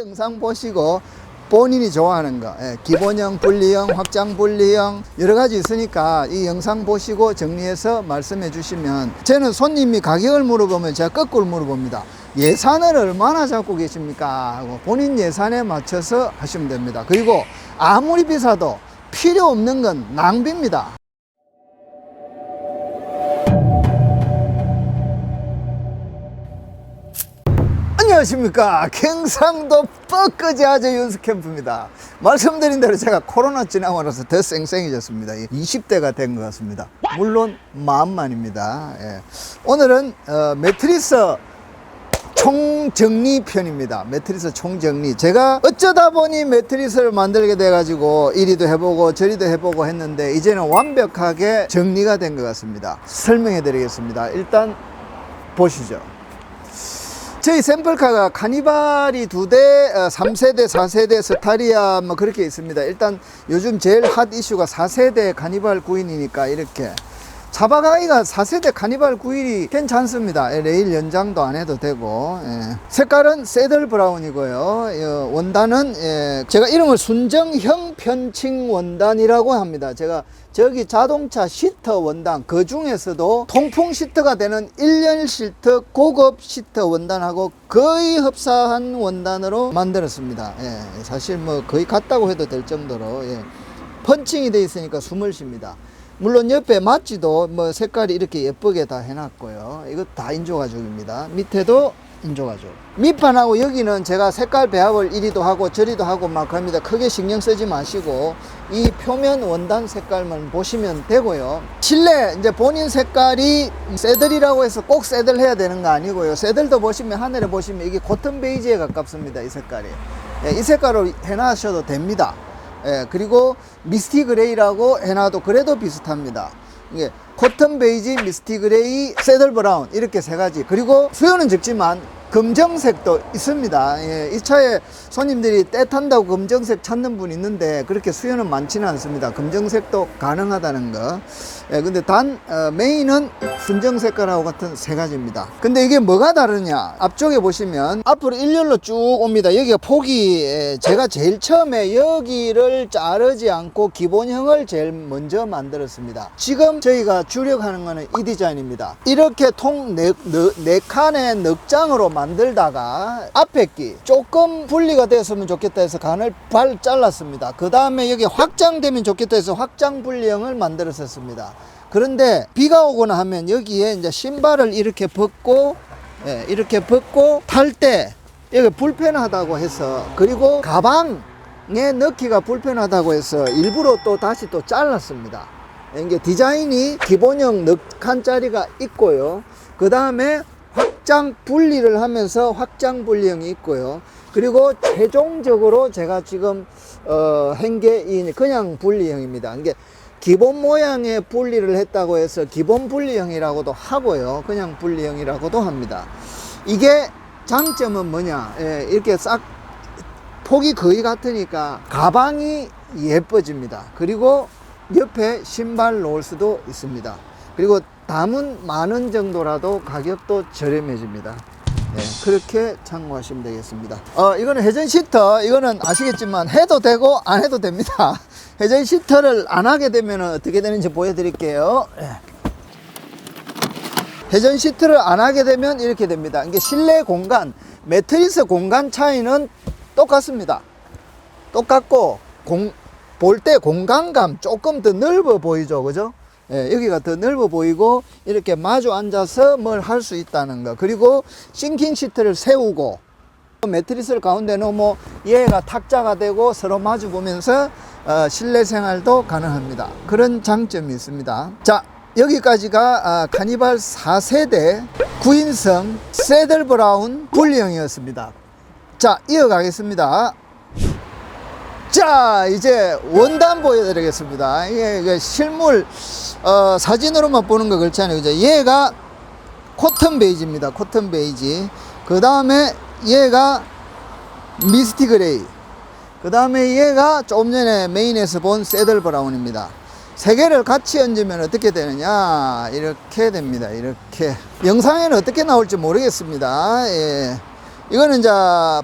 영상 보시고 본인이 좋아하는 거 예, 기본형, 분리형, 확장 분리형 여러 가지 있으니까 이 영상 보시고 정리해서 말씀해 주시면 저는 손님이 가격을 물어보면 제가 거꾸로 물어봅니다. 예산을 얼마나 잡고 계십니까? 하고 본인 예산에 맞춰서 하시면 됩니다. 그리고 아무리 비싸도 필요 없는 건 낭비입니다 안녕하십니까 경상도 뻐끄지 아재 연수캠프입니다 말씀드린 대로 제가 코로나 지나고 나서 더 쌩쌩해졌습니다 20대가 된 것 같습니다 물론 마음만입니다 예. 오늘은 어, 매트리스 총정리 편입니다. 매트리스 총정리. 제가 어쩌다 보니 매트리스를 만들게 돼 가지고 이리도 해보고 저리도 해보고 했는데 이제는 완벽하게 정리가 된 것 같습니다. 설명해 드리겠습니다. 일단 보시죠. 저희 샘플카가 카니발이 두 대, 어, 3세대, 4세대, 스타리아 뭐 그렇게 있습니다. 일단 요즘 제일 핫 이슈가 4세대 카니발 구인이니까 이렇게 잡아가기가 4세대 카니발 9일이 괜찮습니다. 예, 레일 연장도 안 해도 되고 예. 색깔은 새들 브라운이고요. 어, 원단은 예, 제가 이름을 순정형 편칭 원단이라고 합니다. 제가 저기 자동차 시트 원단 그 중에서도 통풍 시트가 되는 1년 시트 고급 시트 원단하고 거의 흡사한 원단으로 만들었습니다. 예, 사실 뭐 거의 같다고 해도 될 정도로 예. 펀칭이 돼 있으니까 숨을 쉽니다. 물론 옆에 마취도 뭐 색깔이 이렇게 예쁘게 다 해놨고요. 이거 다 인조가죽입니다. 밑에도 인조가죽. 밑판하고 여기는 제가 색깔 배합을 이리도 하고 저리도 하고 막 합니다. 크게 신경 쓰지 마시고 이 표면 원단 색깔만 보시면 되고요. 실내 이제 본인 색깔이 새들이라고 해서 꼭 새들 해야 되는 거 아니고요. 새들도 보시면 하늘에 보시면 이게 코튼 베이지에 가깝습니다. 이 색깔이. 예, 이 색깔로 해놔셔도 됩니다. 예, 그리고 미스티 그레이라고 해놔도 그래도 비슷합니다. 이게 코튼 베이지, 미스티 그레이, 새들 브라운 이렇게 세 가지. 그리고 수요는 적지만 검정색도 있습니다. 예, 이 차에 손님들이 때 탄다고 검정색 찾는 분 있는데 그렇게 수요는 많지는 않습니다. 검정색도 가능하다는 거. 예, 근데 단 어, 메인은 순정 색깔하고 같은 세 가지입니다. 근데 이게 뭐가 다르냐? 앞쪽에 보시면 앞으로 일렬로 쭉 옵니다. 여기가 폭이 예, 제가 제일 처음에 여기를 자르지 않고 기본형을 제일 먼저 만들었습니다. 지금 저희가 주력하는 거는 이 디자인입니다. 이렇게 통 네, 네, 네 칸의 넉장으로 만들다가 앞에 끼 조금 분리가 됐으면 좋겠다 해서 간을 발 잘랐습니다. 그 다음에 여기 확장되면 좋겠다 해서 확장 분리형을 만들었었습니다. 그런데 비가 오거나 하면 여기에 이제 신발을 이렇게 벗고 예, 이렇게 벗고 탈 때 여기 불편하다고 해서 그리고 가방에 넣기가 불편하다고 해서 일부러 또 다시 또 잘랐습니다. 이게 디자인이 기본형 넉칸짜리가 있고요. 그 다음에 확장 분리를 하면서 확장 분리형이 있고요. 그리고 최종적으로 제가 지금 어, 한게 그냥 분리형입니다. 이게 기본 모양의 분리를 했다고 해서 기본 분리형이라고도 하고요. 그냥 분리형이라고도 합니다. 이게 장점은 뭐냐? 예, 이렇게 싹 폭이 거의 같으니까 가방이 예뻐집니다. 그리고 옆에 신발 놓을 수도 있습니다. 그리고 담은 많은 정도라도 가격도 저렴해집니다. 네, 그렇게 참고하시면 되겠습니다. 어, 이거는 회전 시터, 이거는 아시겠지만 해도 되고 안 해도 됩니다. 회전 시터를 안 하게 되면 어떻게 되는지 보여드릴게요. 예. 회전 시트를 안 하게 되면 이렇게 됩니다. 이게 실내 공간, 매트리스 공간 차이는 똑같습니다. 똑같고 볼 때 공간감 조금 더 넓어 보이죠, 그죠? 예, 여기가 더 넓어 보이고 이렇게 마주 앉아서 뭘 할 수 있다는 거. 그리고 싱킹 시트를 세우고 매트리스를 가운데 놓으면 얘가 탁자가 되고 서로 마주 보면서 어, 실내 생활도 가능합니다. 그런 장점이 있습니다. 자, 여기까지가 아, 카니발 4세대 9인승 세들 브라운 분리형이었습니다. 자, 이어가겠습니다. 자, 이제 원단 보여드리겠습니다. 이게, 이게 실물 어, 사진으로만 보는 거 그렇지 않아요. 그죠? 얘가 코튼 베이지입니다. 코튼 베이지. 그 다음에 얘가 미스티 그레이. 그 다음에 얘가 조금 전에 메인에서 본 세들 브라운입니다. 세 개를 같이 얹으면 어떻게 되느냐 이렇게 됩니다 이렇게 영상에는 어떻게 나올지 모르겠습니다 예. 이거는 이제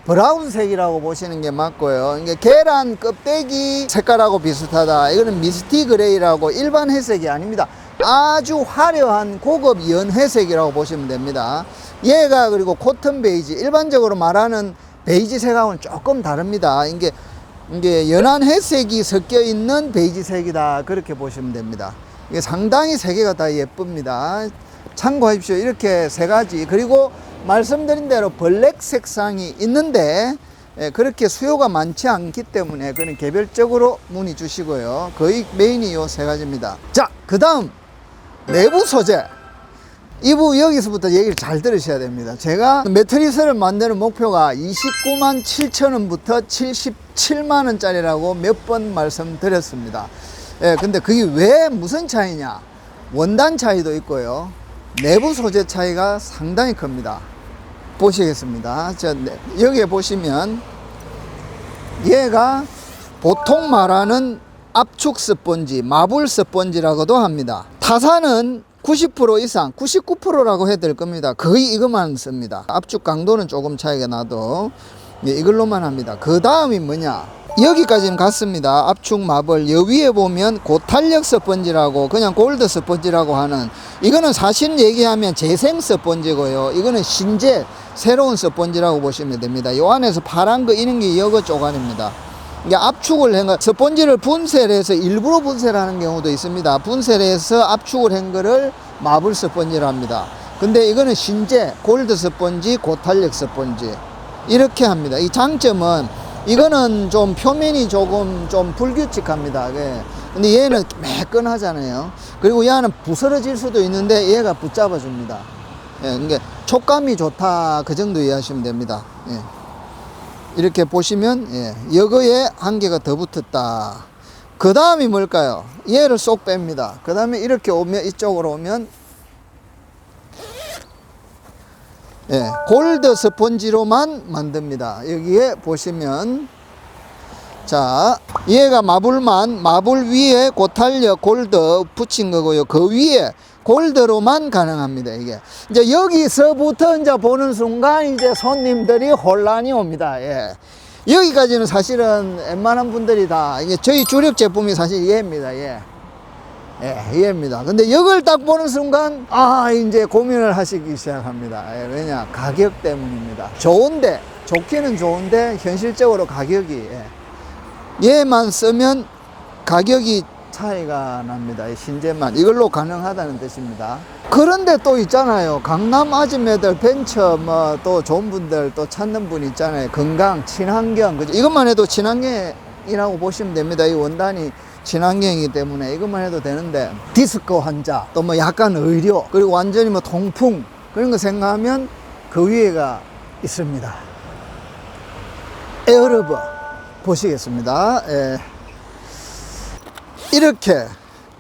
브라운색이라고 보시는 게 맞고요. 이게 계란 껍데기 색깔하고 비슷하다. 이거는 미스티 그레이라고 일반 회색이 아닙니다. 아주 화려한 고급 연회색이라고 보시면 됩니다. 얘가 그리고 코튼 베이지 일반적으로 말하는 베이지색하고는 조금 다릅니다. 이게 이게 연한 회색이 섞여 있는 베이지색이다 그렇게 보시면 됩니다. 이게 상당히 세 개가 다 예쁩니다. 참고하십시오. 이렇게 세 가지 그리고 말씀드린 대로 블랙 색상이 있는데 예, 그렇게 수요가 많지 않기 때문에 그는 개별적으로 문의 주시고요. 거의 메인이 요 세 가지입니다. 자, 그 다음 내부 소재. 이부 여기서부터 얘기를 잘 들으셔야 됩니다. 제가 매트리스를 만드는 목표가 29만 7천 원부터 77만 원짜리라고 몇 번 말씀드렸습니다. 예, 근데 그게 왜 무슨 차이냐? 원단 차이도 있고요. 내부 소재 차이가 상당히 큽니다. 보시겠습니다. 저 네, 여기에 보시면 얘가 보통 말하는 압축 스펀지, 마블 스펀지라고도 합니다. 타사는 90% 이상, 99%라고 해야 될 겁니다. 거의 이것만 씁니다. 압축 강도는 조금 차이가 나도 예, 이걸로만 합니다. 그 다음이 뭐냐? 여기까지는 갔습니다. 압축 마블. 여 위에 보면 고탄력 스펀지라고 그냥 골드 스펀지라고 하는 이거는 사실 얘기하면 재생 스펀지고요. 이거는 신제 새로운 스펀지라고 보시면 됩니다. 요 안에서 파란 거 이런 게 여거 쪼간입니다. 압축을 한 거, 스펀지를 분쇄를 해서 일부러 분쇄를 하는 경우도 있습니다. 분쇄를 해서 압축을 한 거를 마블 스펀지라 합니다. 근데 이거는 신제, 골드 스펀지, 고탄력 스펀지. 이렇게 합니다. 이 장점은 이거는 좀 표면이 조금 좀 불규칙합니다. 예. 근데 얘는 매끈하잖아요. 그리고 얘는 부스러질 수도 있는데 얘가 붙잡아 줍니다. 예, 그러니까 촉감이 좋다. 그 정도 이해하시면 됩니다. 예. 이렇게 보시면 예, 여거에 한 개가 더 붙었다. 그 다음이 뭘까요? 얘를 쏙 뺍니다. 그 다음에 이렇게 오면 이쪽으로 오면 예, 골드 스펀지로만 만듭니다. 여기에 보시면 자, 얘가 마블만 마블 위에 고탄력 골드 붙인 거고요. 그 위에 골드로만 가능합니다. 이게 이제 여기서부터 이제 보는 순간 이제 손님들이 혼란이 옵니다. 예. 여기까지는 사실은 웬만한 분들이 다 이게 저희 주력 제품이 사실 얘입니다. 예. 예, 이해입니다. 근데 이걸 딱 보는 순간, 아, 이제 고민을 하시기 시작합니다. 예, 왜냐? 가격 때문입니다. 좋은데, 좋기는 좋은데, 현실적으로 가격이, 예. 얘만 쓰면 가격이 차이가 납니다. 이 신제만. 이걸로 가능하다는 뜻입니다. 그런데 또 있잖아요. 강남 아줌매들 벤처 뭐 또 좋은 분들 또 찾는 분 있잖아요. 건강, 친환경. 그죠? 이것만 해도 친환경이라고 보시면 됩니다. 이 원단이 친환경이기 때문에 이것만 해도 되는데 디스크 환자 또 뭐 약간 의료 그리고 완전히 뭐 통풍 그런 거 생각하면 그 위에가 있습니다 에어러버 보시겠습니다 예. 이렇게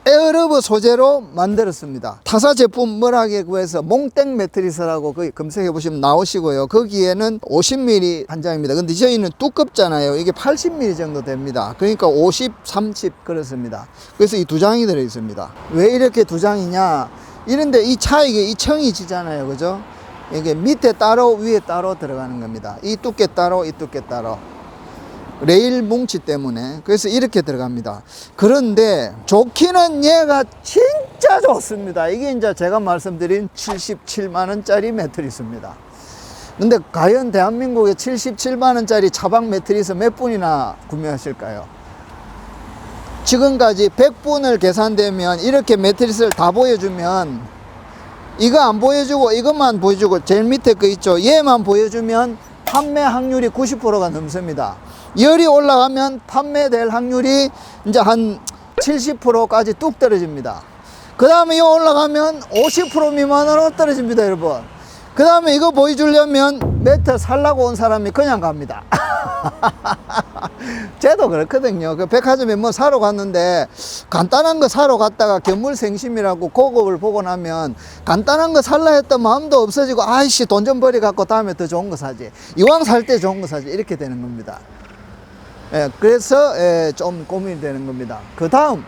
에어러버 소재로 만들었습니다. 타사 제품 뭐라게 구해서 몽땡 매트리스라고 검색해 보시면 나오시고요. 거기에는 50mm 한 장입니다. 근데 저희는 두껍잖아요. 이게 80mm 정도 됩니다. 그러니까 50, 30 그렇습니다. 그래서 이 두 장이 들어 있습니다. 왜 이렇게 두 장이냐? 이런데 이 차이가 이 청이 지잖아요. 그죠? 이게 밑에 따로 위에 따로 들어가는 겁니다. 이 두께 따로 이 두께 따로. 레일 뭉치 때문에. 그래서 이렇게 들어갑니다. 그런데 좋기는 얘가 진짜 좋습니다. 이게 이제 제가 말씀드린 77만 원짜리 매트리스입니다. 근데 과연 대한민국에 77만 원짜리 차박 매트리스 몇 분이나 구매하실까요? 지금까지 100분을 계산되면 이렇게 매트리스를 다 보여주면 이거 안 보여주고 이것만 보여주고 제일 밑에 거 있죠? 얘만 보여주면 판매 확률이 90%가 넘습니다 열이 올라가면 판매될 확률이 이제 한 70%까지 뚝 떨어집니다. 그 다음에 이거 올라가면 50% 미만으로 떨어집니다, 여러분. 그 다음에 이거 보여주려면 매트 살라고 온 사람이 그냥 갑니다. 쟤도 그렇거든요. 그 백화점에 뭐 사러 갔는데 간단한 거 사러 갔다가 견물생심이라고 고급을 보고 나면 간단한 거 살라 했던 마음도 없어지고 아이씨 돈 좀 버리 갖고 다음에 더 좋은 거 사지. 이왕 살 때 좋은 거 사지. 이렇게 되는 겁니다. 예, 그래서 예, 좀 고민이 되는 겁니다. 그 다음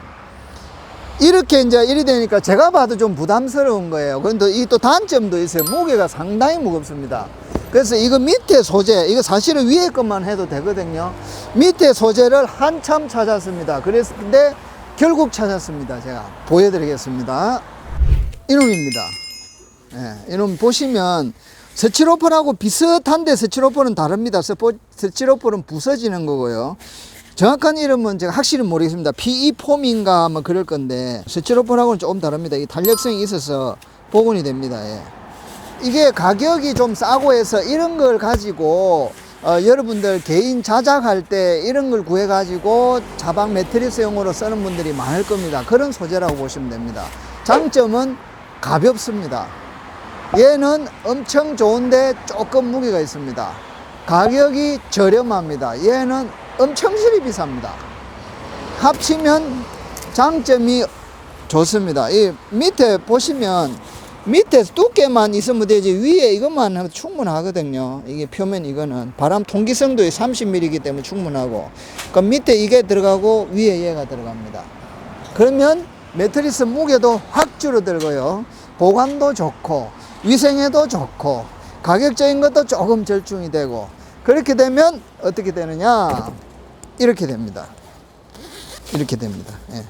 이렇게 이제 일이 되니까 제가 봐도 좀 부담스러운 거예요. 그런데 이 또 단점도 있어요. 무게가 상당히 무겁습니다. 그래서 이거 밑에 소재, 이거 사실은 위에 것만 해도 되거든요. 밑에 소재를 한참 찾았습니다. 그래서 근데 결국 찾았습니다. 제가 보여드리겠습니다. 이놈입니다. 예, 이놈 보시면 스티로폴하고 비슷한데 스티로폴은 다릅니다. 스티로폴은 부서지는 거고요. 정확한 이름은 제가 확실히 모르겠습니다. PE 폼인가 뭐 그럴 건데 스티로폴하고는 조금 다릅니다. 이 탄력성이 있어서 복원이 됩니다. 예. 이게 가격이 좀 싸고 해서 이런 걸 가지고 어, 여러분들 개인 자작할 때 이런 걸 구해 가지고 자방 매트리스용으로 쓰는 분들이 많을 겁니다. 그런 소재라고 보시면 됩니다. 장점은 가볍습니다. 얘는 엄청 좋은데 조금 무게가 있습니다. 가격이 저렴합니다. 얘는 엄청 실이 비쌉니다. 합치면 장점이 좋습니다. 이 밑에 보시면 밑에 두께만 있으면 되지 위에 이것만 하면 충분하거든요. 이게 표면 이거는 바람 통기성도 30mm이기 때문에 충분하고 그럼 밑에 이게 들어가고 위에 얘가 들어갑니다. 그러면 매트리스 무게도 확 줄어들고요. 보관도 좋고 위생에도 좋고 가격적인 것도 조금 절충이 되고 그렇게 되면 어떻게 되느냐 이렇게 됩니다. 이렇게 됩니다. 예.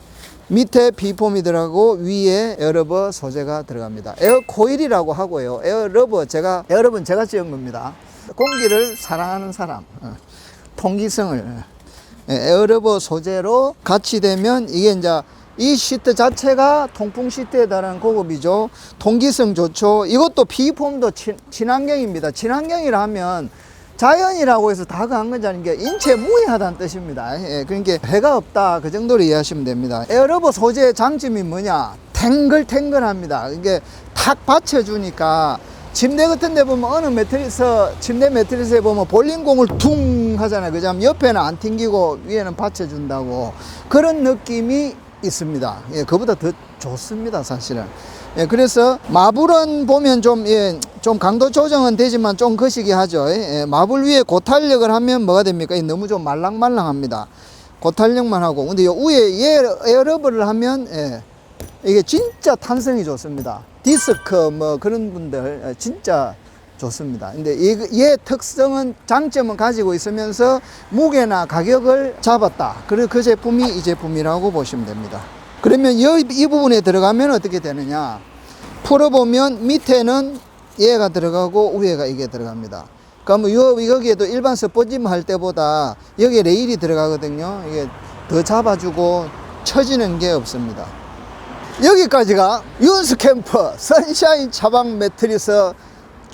밑에 들어가고 위에 에어러버 소재가 들어갑니다. 에어 코일이라고 하고요. 에어러버 제가 에어러버는 제가 지은 겁니다. 공기를 사랑하는 사람, 어, 통기성을 예, 에어러버 소재로 같이 되면 이게 이제 이 시트 자체가 통풍 시트에 달하는 고급이죠. 통기성 좋죠. 이것도 비폼도 친, 친환경입니다. 친환경이라 하면 자연이라고 해서 다 강한 건지 아닌 게 인체 무해하다는 뜻입니다. 예, 그러니까 해가 없다 그 정도로 이해하시면 됩니다. 에어러버 소재의 장점이 뭐냐? 탱글탱글합니다. 이게 탁 받쳐주니까 침대 같은 데 보면 어느 매트리스 침대 매트리스에 보면 볼링공을 퉁 하잖아요. 그죠? 옆에는 안 튕기고 위에는 받쳐준다고 그런 느낌이 있습니다. 예, 그보다 더 좋습니다, 사실은. 예, 그래서 마블은 보면 좀, 예, 좀 강도 조정은 되지만 좀 거시기 하죠. 예, 마블 위에 고탄력을 하면 뭐가 됩니까? 예, 너무 좀 말랑말랑합니다. 고탄력만 하고. 근데 요 위에 얘 에어러버를 하면, 예, 이게 진짜 탄성이 좋습니다. 디스크 뭐 그런 분들 예, 진짜 좋습니다. 근데 이, 얘 특성은 장점은 가지고 있으면서 무게나 가격을 잡았다. 그리고 그 제품이 이 제품이라고 보시면 됩니다. 그러면 이, 이 부분에 들어가면 어떻게 되느냐? 풀어보면 밑에는 얘가 들어가고 위에가 이게 들어갑니다. 그러면 요, 여기에도 일반 스포짐 할 때보다 여기에 레일이 들어가거든요. 이게 더 잡아주고 처지는 게 없습니다. 여기까지가 윤스캠프 선샤인 차방 매트리스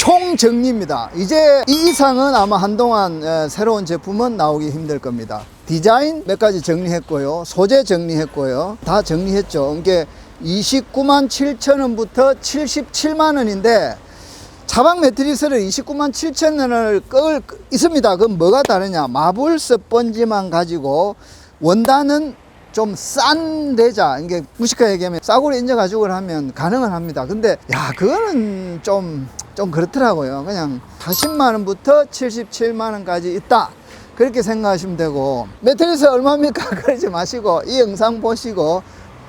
총 정리입니다. 이제 이 이상은 아마 한동안 에, 새로운 제품은 나오기 힘들 겁니다. 디자인 몇 가지 정리했고요. 소재 정리했고요. 다 정리했죠. 이게 29만 7천 원부터 77만 원인데 차방 매트리스를 29만 7천 원을 끌 있습니다. 그럼 뭐가 다르냐? 마블 스펀지만 가지고 원단은 좀 싼 대자 이게 무식하게 얘기하면 싸구려 인제 가죽을 하면 가능은 합니다. 근데 야 그거는 좀좀 그렇더라고요. 그냥 40만 원부터 77만 원까지 있다. 그렇게 생각하시면 되고 매트리스 얼마입니까? 그러지 마시고 이 영상 보시고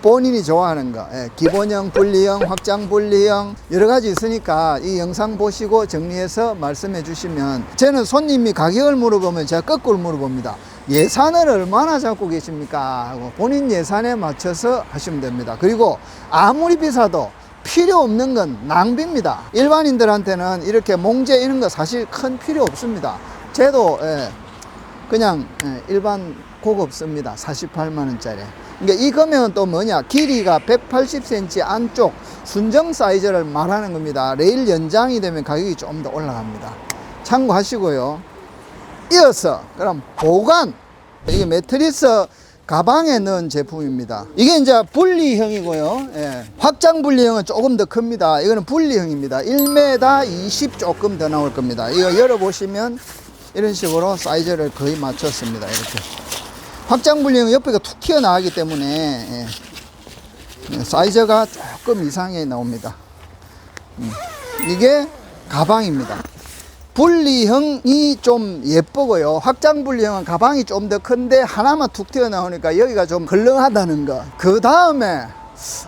본인이 좋아하는 거. 예, 기본형, 분리형, 확장 분리형 여러 가지 있으니까 이 영상 보시고 정리해서 말씀해 주시면 저는 손님이 가격을 물어보면 제가 거꾸로 물어봅니다. 예산을 얼마나 잡고 계십니까? 하고 본인 예산에 맞춰서 하시면 됩니다. 그리고 아무리 비싸도 필요 없는 건 낭비입니다. 일반인들한테는 이렇게 몽제 이런 거 사실 큰 필요 없습니다. 제도 예, 그냥 예, 일반 고급 씁니다. 48만 원짜리. 그러니까 이 금액은 또 뭐냐? 길이가 180cm 안쪽 순정 사이즈를 말하는 겁니다. 레일 연장이 되면 가격이 좀 더 올라갑니다. 참고하시고요. 이어서 그럼 보관. 이게 매트리스 가방에 넣은 제품입니다. 이게 이제 분리형이고요. 예. 확장 분리형은 조금 더 큽니다. 이거는 분리형입니다. 1m 20 조금 더 나올 겁니다. 이거 열어보시면 이런 식으로 사이즈를 거의 맞췄습니다. 이렇게. 확장 분리형은 옆에가 툭 튀어나가기 때문에 예. 사이즈가 조금 이상하게 나옵니다. 음. 이게 가방입니다. 분리형이 좀 예쁘고요. 확장 분리형은 가방이 좀 더 큰데 하나만 툭 튀어나오니까 여기가 좀 걸렁하다는 거. 그 다음에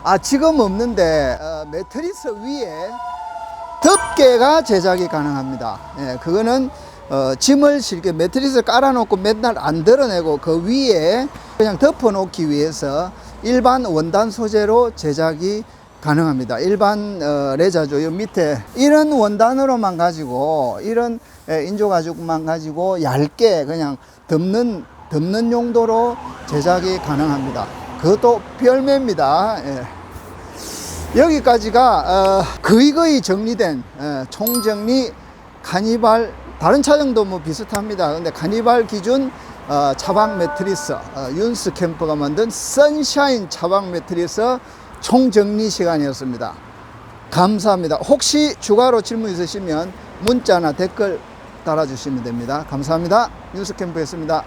아 지금 없는데 어, 매트리스 위에 덮개가 제작이 가능합니다. 예, 그거는 어, 짐을 실게 매트리스 깔아놓고 맨날 안 드러내고 그 위에 그냥 덮어놓기 위해서 일반 원단 소재로 제작이 가능합니다. 일반 어, 레자죠. 요 밑에 이런 원단으로만 가지고 이런 예, 인조 가죽만 가지고 얇게 그냥 덮는 덮는 용도로 제작이 가능합니다. 그것도 별매입니다. 예. 여기까지가 어, 거의 거의 정리된 어, 총정리 카니발 다른 차종도 뭐 비슷합니다. 근데 카니발 기준 어, 차박 매트리스 어, 윤스 캠퍼가 만든 선샤인 차박 매트리스 총정리 시간이었습니다. 감사합니다. 혹시 추가로 질문 있으시면 문자나 댓글 달아주시면 됩니다. 감사합니다. 윤스 캠퍼였습니다.